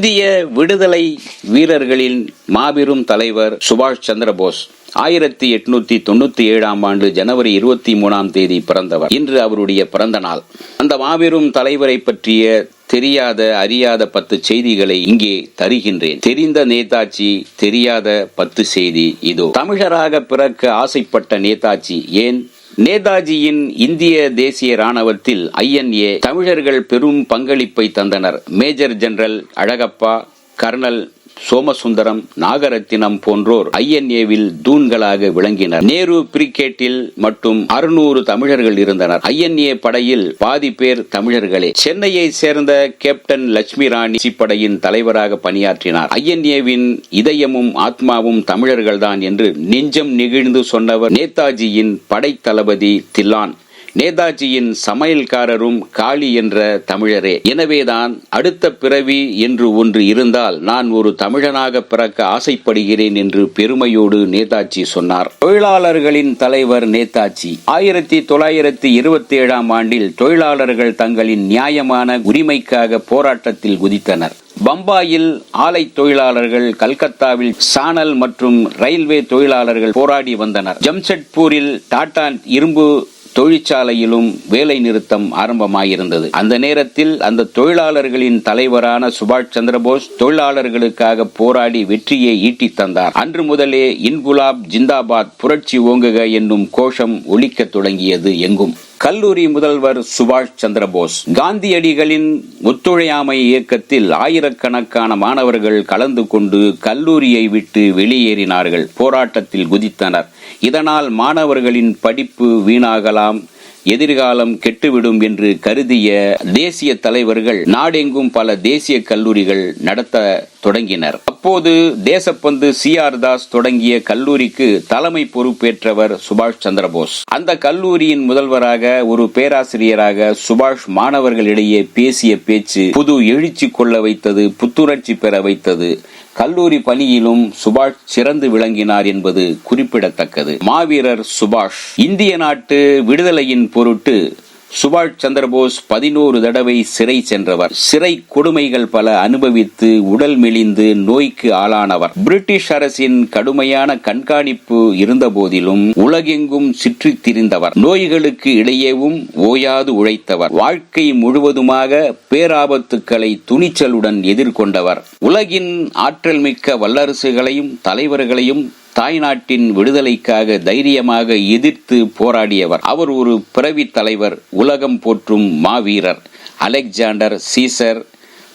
இந்திய விடுதலை வீரர்களின் மாபெரும் தலைவர் சுபாஷ் சந்திரபோஸ் ஆயிரத்தி எட்நூத்தி தொண்ணூத்தி ஏழாம் ஆண்டு ஜனவரி இருபத்தி மூணாம் தேதி பிறந்தவர். இன்று அவருடைய பிறந்த நாள். அந்த மாபெரும் தலைவரை பற்றிய தெரியாத அறியாத பத்து செய்திகளை இங்கே தருகின்றேன். தெரிந்த நேதாஜி தெரியாத பத்து செய்தி இதோ. தமிழராக பிறக்க ஆசைப்பட்ட நேதாஜி ஏன்? நேதாஜியின் இந்திய தேசிய ராணுவத்தில் ஐஎன்ஏ தமிழர்கள் பெரும் பங்களிப்பை தந்தனர். Major general Alagappa colonel Somasundaram Nagarathinam போன்றோர் ஐஎன்ஏவில் தூண்களாக விளங்கினர். நேரு பிரிகேட்டில் மட்டும் அறுநூறு தமிழர்கள் இருந்தனர். ஐஎன்ஏ படையில் பாதி பேர் தமிழர்களே. சென்னையை சேர்ந்த கேப்டன் லட்சுமி ராணி படையின் தலைவராக பணியாற்றினார். ஐஎன்ஏவின் இதயமும் ஆத்மாவும் தமிழர்கள்தான் என்று நெஞ்சம் நெகிழ்ந்து சொன்னவர் நேதாஜியின் படை தளபதி தில்லான். நேதாஜியின் சமையல்காரரும் காளி என்ற தமிழரே. எனவேதான் அடுத்த பிறவி என்று ஒன்று இருந்தால் நான் ஒரு தமிழனாக பிறக்க ஆசைப்படுகிறேன் என்று பெருமையோடு நேதாஜி சொன்னார். தொழிலாளர்களின் தலைவர் நேதாஜி. ஆயிரத்தி தொள்ளாயிரத்தி இருபத்தி ஏழாம் ஆண்டில் தொழிலாளர்கள் தங்களின் நியாயமான உரிமைக்காக போராட்டத்தில் குதித்தனர். பம்பாயில் ஆலை தொழிலாளர்கள் கல்கத்தாவில் சானல் மற்றும் ரயில்வே தொழிலாளர்கள் போராடி வந்தனர். ஜம்ஷெட்பூரில் டாடா இரும்பு தொழிற்சாலையிலும் வேலை நிறுத்தம் ஆரம்பமாயிருந்தது. அந்த நேரத்தில் அந்த தொழிலாளர்களின் தலைவரான சுபாஷ் சந்திரபோஸ் தொழிலாளர்களுக்காக போராடி வெற்றியை ஈட்டி தந்தார். அன்று முதலே இன்குலாப் ஜிந்தாபாத் புரட்சி ஓங்குக என்னும் கோஷம் ஒலிக்கத் தொடங்கியது எங்கும். கல்லூரி முதல்வர் சுபாஷ் சந்திரபோஸ் காந்தியடிகளின் ஒத்துழையாமை இயக்கத்தில் ஆயிரக்கணக்கான மாணவர்கள் கலந்து கொண்டு கல்லூரியை விட்டு வெளியேறினார்கள். போராட்டத்தில் குதித்தனர். இதனால் மாணவர்களின் படிப்பு வீணாகலாம். எதிர்காலம் கெட்டுவிடும் என்று கருதிய தேசிய தலைவர்கள் நாடெங்கும் பல தேசிய கல்லூரிகள் நடத்த தொடங்கினர். அப்போது தேசப்பந்து சி ஆர் தாஸ் தொடங்கிய கல்லூரிக்கு தலைமை பொறுப்பேற்றவர் சுபாஷ் சந்திரபோஸ் அந்த கல்லூரியின் முதல்வராக ஒரு பேராசிரியராக சுபாஷ் மாணவர்களிடையே பேசிய பேச்சு புது எழுச்சி கொள்ள வைத்தது புத்துணர்ச்சி பெற வைத்தது. கல்லூரி பணியிலும் சுபாஷ் சிறந்து விளங்கினார் என்பது குறிப்பிடத்தக்கது. மாவீரர் சுபாஷ் இந்திய நாட்டு விடுதலையின் பொருட்டு சுபாஷ் சந்திரபோஸ் பதினோரு தடவை சிறை சென்றவர். சிறை கொடுமைகள் பல அனுபவித்து உடல் மெலிந்து நோய்க்கு ஆளானவர். பிரிட்டிஷ் அரசின் கடுமையான கண்காணிப்பு இருந்த போதிலும் உலகெங்கும் சுற்றித் திரிந்தவர். நோய்களுக்கு இடையேவும் ஓயாது உழைத்தவர். வாழ்க்கை முழுவதுமாக பேராபத்துக்களை துணிச்சலுடன் எதிர்கொண்டவர். உலகின் ஆற்றல் மிக்க வல்லரசுகளையும் தலைவர்களையும் தாய்நாட்டின் விடுதலைக்காக தைரியமாக எதிர்த்து போராடியவர். அவர் ஒரு பிறவி தலைவர் உலகம் போற்றும் மாவீரர். Alexander Caesar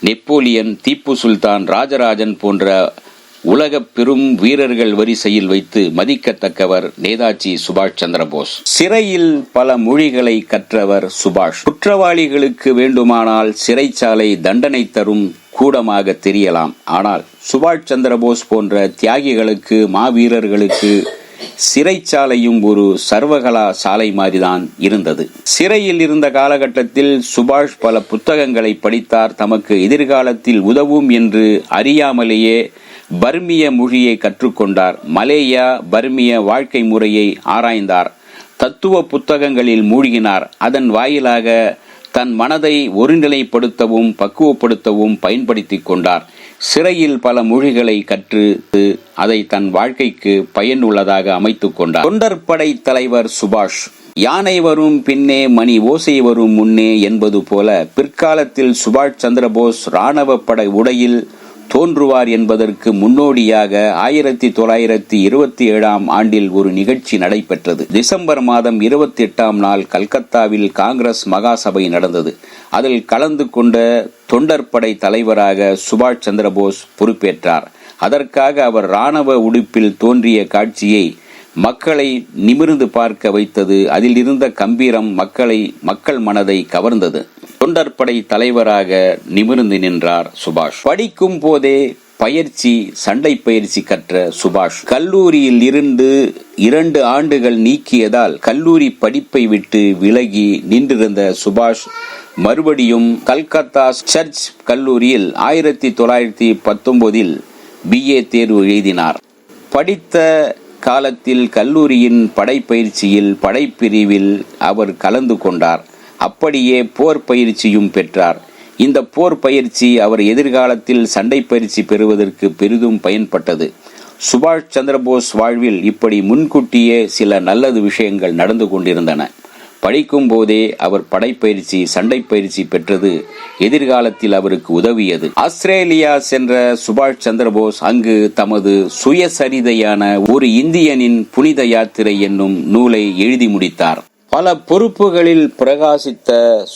Napoleon Tipu Sultan Rajarajan போன்ற உலக பெரும் வீரர்கள் வரிசையில் வைத்து மதிக்கத்தக்கவர் நேதாஜி சுபாஷ் சந்திரபோஸ் சிறையில் பல மொழிகளை கற்றவர் சுபாஷ். குற்றவாளிகளுக்கு வேண்டுமானால் சிறைச்சாலை தண்டனை தரும் கூடமாக தெரியலாம். ஆனால் சுபாஷ் சந்திரபோஸ் போன்ற தியாகிகளுக்கு மாவீரர்களுக்கு சிறைச்சாலையும் ஒரு சர்வகலா சாலை மாதிரிதான் இருந்தது. சிறையில் இருந்த காலகட்டத்தில் சுபாஷ் பல புத்தகங்களை படித்தார். தமக்கு எதிர்காலத்தில் உதவும் என்று அறியாமலேயே பர்மிய மொழியை கற்றுக்கொண்டார். மலேயா பர்மிய வாழ்க்கை முறையை ஆராய்ந்தார். தத்துவ புத்தகங்களில் மூழ்கினார். அதன் வாயிலாக தன் மனதை ஒருநிலைப்படுத்தவும் பக்குவப்படுத்தவும் பயன்படுத்திக் கொண்டார். சிறையில் பல மொழிகளை கற்று அதை தன் வாழ்க்கைக்கு பயனுள்ளதாக அமைத்துக் கொண்டார். தொண்டற்படை தலைவர் சுபாஷ் யானை வரும் பின்னே மணி ஓசை வரும் முன்னே என்பது போல பிற்காலத்தில் சுபாஷ் சந்திரபோஸ் ராணுவ படை உடையில் தோன்றுவார் என்பதற்கு முன்னோடியாக ஆயிரத்தி தொள்ளாயிரத்தி இருபத்தி ஏழாம் ஆண்டில் ஒரு நிகழ்ச்சி நடைபெற்றது. டிசம்பர் மாதம் இருபத்தி எட்டாம் நாள் கல்கத்தாவில் காங்கிரஸ் மகாசபை நடந்தது. அதில் கலந்து கொண்ட தொண்டற்படை தலைவராக சுபாஷ் சந்திரபோஸ் பொறுப்பேற்றார். அதற்காக அவர் ராணுவ உடுப்பில் தோன்றிய காட்சியை மக்களை நிமிர்ந்து பார்க்க வைத்தது. அதில் இருந்த கம்பீரம் மக்களை மக்கள் மனதை கவர்ந்தது. தொண்டற்படை தலைவராக நிமிர்ந்து நின்றார் சுபாஷ். படிக்கும் போதே பயிற்சி சண்டை பயிற்சி கற்ற சுபாஷ். கல்லூரியில் இருந்து இரண்டு ஆண்டுகள் நீக்கியதால் கல்லூரி படிப்பை விட்டு விலகி நின்றிருந்த சுபாஷ் மறுபடியும் கல்கத்தா சர்ச் கல்லூரியில் ஆயிரத்தி தொள்ளாயிரத்தி பத்தொன்பதில் பிஏ தேர்வு எழுதினார். படித்த காலத்தில் கல்லூரியின் படைப்பயிற்சியில் படைப்பிரிவில் அவர் கலந்து கொண்டார். அப்படியே போர் பயிற்சியும் பெற்றார். இந்த போர் பயிற்சி அவர் எதிர்காலத்தில் சண்டை பயிற்சி பெறுவதற்கு பெரிதும் பயன்பட்டது. சுபாஷ் சந்திரபோஸ் வாழ்வில் இப்படி முன்கூட்டியே சில நல்லது விஷயங்கள் நடந்து கொண்டிருந்தன. படிக்கும் போதே அவர் படைப்பயிற்சி சண்டை பயிற்சி பெற்றது எதிர்காலத்தில் அவருக்கு உதவியது. ஆஸ்திரேலியா சென்ற சுபாஷ் சந்திரபோஸ் அங்கு தமது சுயசரிதையான ஒரு இந்தியனின் புனித யாத்திரை என்னும் நூலை எழுதி முடித்தார். பல பொறுப்புகளில் பிரகாசித்த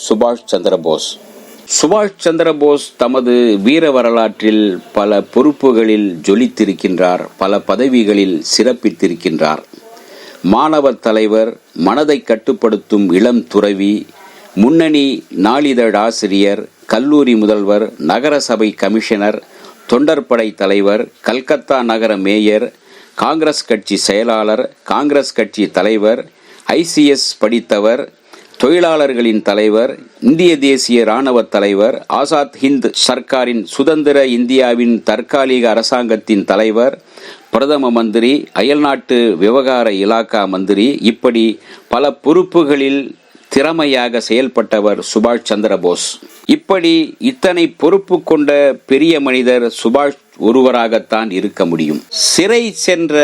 சுபாஷ் சந்திரபோஸ் சுபாஷ் சந்திரபோஸ் தமது வீர வரலாற்றில் பல பொறுப்புகளில் ஜொலித்திருக்கின்றார் பல பதவிகளில் சிறப்பித்திருக்கின்றார். மாணவ தலைவர் மனதை கட்டுப்படுத்தும் இளம் துறவி முன்னணி நாளிதழ் ஆசிரியர் கல்லூரி முதல்வர் நகரசபை கமிஷனர் தொண்டர்படை தலைவர் கல்கத்தா நகர மேயர் காங்கிரஸ் கட்சி செயலாளர் காங்கிரஸ் கட்சி தலைவர் ஐசிஎஸ் படித்தவர் தொழிலாளர்களின் தலைவர் இந்திய தேசிய ராணுவ தலைவர் ஆசாத் ஹிந்த் சர்க்காரின் சுதந்திர இந்தியாவின் தற்காலிக அரசாங்கத்தின் தலைவர் பிரதம மந்திரி அயல்நாட்டு விவகார இலாக்கா மந்திரி இப்படி பல பொறுப்புகளில் திறமையாக செயல்பட்டவர் சுபாஷ் சந்திரபோஸ் இப்படி இத்தனை பொறுப்பு கொண்ட பெரிய மனிதர் சுபாஷ் ஒருவராகத்தான் இருக்க முடியும். சிறை சென்ற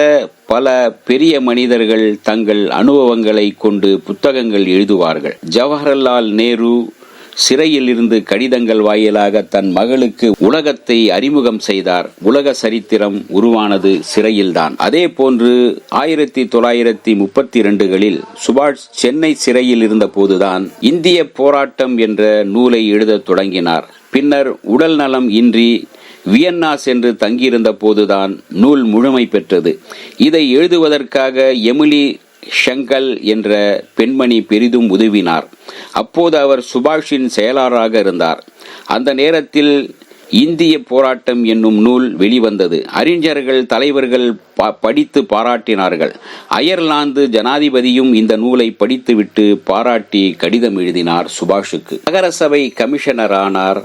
பல பெரிய மனிதர்கள் தங்கள் அனுபவங்களை கொண்டு புத்தகங்கள் எழுதுவார்கள். ஜவஹர்லால் நேரு சிறையில் இருந்து கடிதங்கள் வாயிலாக தன் மகளுக்கு உலகத்தை அறிமுகம் செய்தார். உலக சரித்திரம் உருவானது சிறையில்தான். அதே போன்று ஆயிரத்தி தொள்ளாயிரத்தி முப்பத்தி இரண்டுகளில் சுபாஷ் சென்னை சிறையில் இருந்த போதுதான் இந்திய போராட்டம் என்ற நூலை எழுதத் தொடங்கினார். பின்னர் உடல் நலம் இன்றி வியன்னா சென்று தங்கியிருந்த போதுதான் நூல் முழுமை பெற்றது. இதை எழுதுவதற்காக எமிலி ஷங்கல் என்ற பெண்மணி பெரிதும் உதவினார். அப்போது அவர் சுபாஷின் செயலாளராக இருந்தார். அந்த நேரத்தில் இந்திய போராட்டம் என்னும் நூல் வெளிவந்தது. அறிஞர்கள் தலைவர்கள் படித்து பாராட்டினார்கள். அயர்லாந்து ஜனாதிபதியும் இந்த நூலை படித்துவிட்டு பாராட்டி கடிதம் எழுதினார் சுபாஷுக்கு. நகரசபை கமிஷனரானார்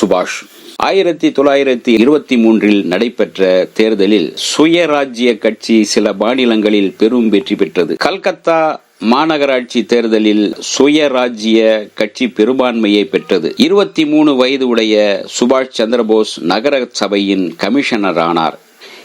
சுபாஷ். ஆயிரத்தி தொள்ளாயிரத்தி இருபத்தி மூன்றில் நடைபெற்ற தேர்தலில் சுயராஜ்ய கட்சி சில மாநிலங்களில் பெரும் வெற்றி பெற்றது. கல்கத்தா மாநகராட்சி தேர்தலில் சுயராஜ்ய கட்சி பெரும்பான்மையை பெற்றது. இருபத்தி மூணு வயது உடைய சுபாஷ் சந்திரபோஸ் நகர சபையின் கமிஷனர் ஆனார்.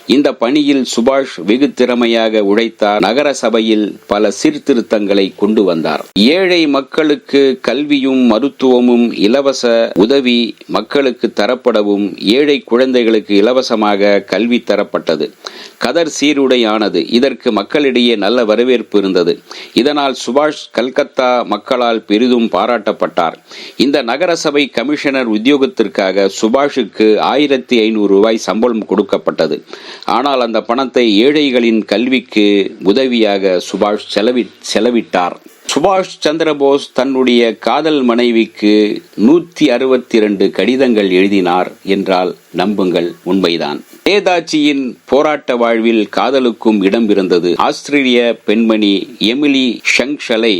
இந்த பணியில் சுபாஷ் வெகு திறமையாக உழைத்தார். நகர சபையில் பல சீர்திருத்தங்களை கொண்டு வந்தார். ஏழை மக்களுக்கு கல்வியும் மருத்துவமும் இலவச உதவி மக்களுக்கு தரப்படவும் ஏழை குழந்தைகளுக்கு இலவசமாக கல்வி தரப்பட்டது. கதர் சீருடையானது. இதற்கு மக்களிடையே நல்ல வரவேற்பு இருந்தது. இதனால் சுபாஷ் கல்கத்தா மக்களால் பெரிதும் பாராட்டப்பட்டார். இந்த நகரசபை கமிஷனர் உத்தியோகத்திற்காக சுபாஷுக்கு ஆயிரத்தி ஐநூறு ரூபாய் சம்பளம் கொடுக்கப்பட்டது. ஆனால் அந்த பணத்தை ஏழைகளின் கல்விக்கு உதவியாக சுபாஷ் செலவி செலவிட்டார். சுபாஷ் சந்திரபோஸ் தன்னுடைய காதல் மனைவிக்கு நூத்தி அறுபத்தி இரண்டு கடிதங்கள் எழுதினார் என்றால் நம்புங்கள் உண்மைதான். நேதாஜியின் போராட்ட வாழ்வில் காதலுக்கும் இடம் இருந்தது. ஆஸ்திரேலிய பெண்மணி எமிலி ஷங்ஷலை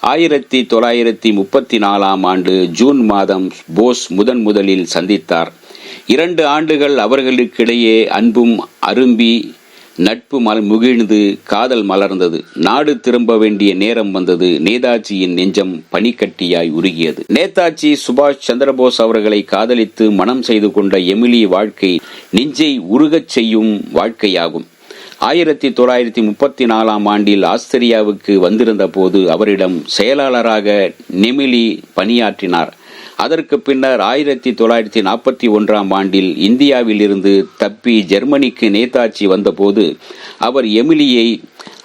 ஆயிரத்தி தொள்ளாயிரத்தி முப்பத்தி நாலாம் ஆண்டு ஜூன் மாதம் போஸ் முதன் முதலில் சந்தித்தார். இரண்டு ஆண்டுகள் அவர்களுக்கிடையே அன்பும் அரும்பி நட்பு மல் முகிழ்ந்து காதல் மலர்ந்தது. நாடு திரும்ப வேண்டிய நேரம் வந்தது. நேதாஜியின் நெஞ்சம் பனிக்கட்டியாய் உருகியது. நேதாஜி சுபாஷ் சந்திரபோஸ் அவர்களை காதலித்து மனம் செய்து கொண்ட எமிலி வாழ்க்கை நெஞ்சை உருகச் செய்யும் வாழ்க்கையாகும். ஆயிரத்தி தொள்ளாயிரத்தி முப்பத்தி நாலாம் ஆண்டில் ஆஸ்திரியாவுக்கு வந்திருந்த போது அவரிடம் செயலாளராக நெமிலி பணியாற்றினார். அதற்கு பின்னர் ஆயிரத்தி தொள்ளாயிரத்தி நாற்பத்தி ஒன்றாம் ஆண்டில் இந்தியாவில் இருந்து தப்பி ஜெர்மனிக்கு நேதாஜி வந்தபோது அவர் எமிலியை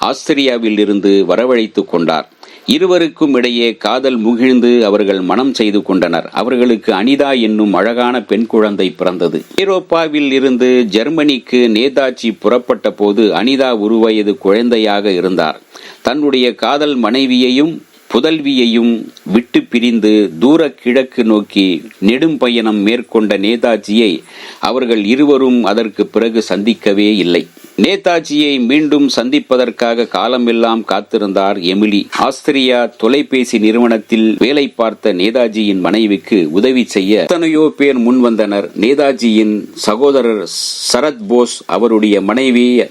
ஆஸ்திரியாவில் இருந்து வரவழைத்து கொண்டார். இருவருக்கும் இடையே காதல் முகிழ்ந்து அவர்கள் மனம் செய்து கொண்டனர். அவர்களுக்கு அனிதா என்னும் அழகான பெண் குழந்தை பிறந்தது. ஐரோப்பாவில் இருந்து ஜெர்மனிக்கு நேதாஜி புறப்பட்ட போது அனிதா ஒரு வயது குழந்தையாக இருந்தார். தன்னுடைய காதல் மனைவியையும் புதல்வியையும் விட்டு பிரிந்து தூர கிழக்கு நோக்கி நெடும் பயணம் மேற்கொண்ட நேதாஜியை அவர்கள் இருவரும் அதற்கு பிறகு சந்திக்கவே இல்லை. நேதாஜியை மீண்டும் சந்திப்பதற்காக காலமெல்லாம் காத்திருந்தார் எமிலி. ஆஸ்திரியா தொலைபேசி நிறுவனத்தில் வேலை பார்த்த நேதாஜியின் மனைவிக்கு உதவி செய்ய எத்தனையோ பேர் முன்வந்தனர். நேதாஜியின் சகோதரர் சரத் போஸ் அவருடைய மனைவி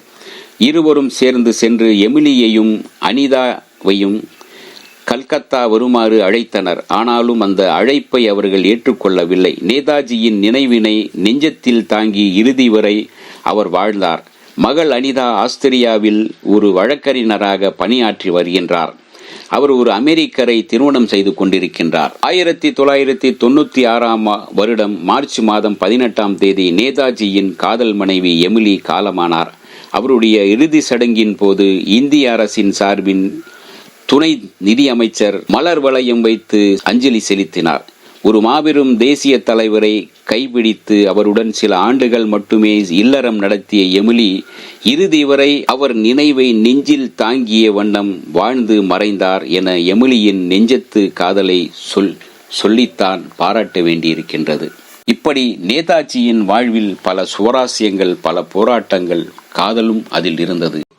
இருவரும் சேர்ந்து சென்று எமிலியையும் அனிதாவையும் கல்கத்தா வருமாறு அழைத்தனர். ஆனாலும் அந்த அழைப்பை அவர்கள் ஏற்றுக்கொள்ளவில்லை. நேதாஜியின் நினைவினை நெஞ்சத்தில் தாங்கி இறுதி வரை அவர் வாழ்ந்தார். மகள் அனிதா ஆஸ்திரியாவில் ஒரு வழக்கறிஞராக பணியாற்றி வருகின்றார். அவர் ஒரு அமெரிக்கரை திருமணம் செய்து கொண்டிருக்கின்றார். ஆயிரத்தி தொள்ளாயிரத்தி தொண்ணூத்தி ஆறாம் வருடம் மார்ச் மாதம் பதினெட்டாம் தேதி நேதாஜியின் காதல் மனைவி எமிலி காலமானார். அவருடைய இறுதி சடங்கின் போது இந்திய அரசின் சார்பின் துணை நிதியமைச்சர் மலர் வளையம் வைத்து அஞ்சலி செலுத்தினார். ஒரு மாபெரும் தேசிய தலைவரை கைபிடித்து அவருடன் சில ஆண்டுகள் மட்டுமே இல்லறம் நடத்திய எமிலி இறுதி வரை அவர் நினைவை நெஞ்சில் தாங்கிய வண்ணம் வாழ்ந்து மறைந்தார் என எமிலியின் நெஞ்சத்து காதலை சொல் சொல்லித்தான் பாராட்ட வேண்டியிருக்கின்றது. இப்படி நேதாஜியின் வாழ்வில் பல சுவராசியங்கள் பல போராட்டங்கள் காதலும் அதில் இருந்தது.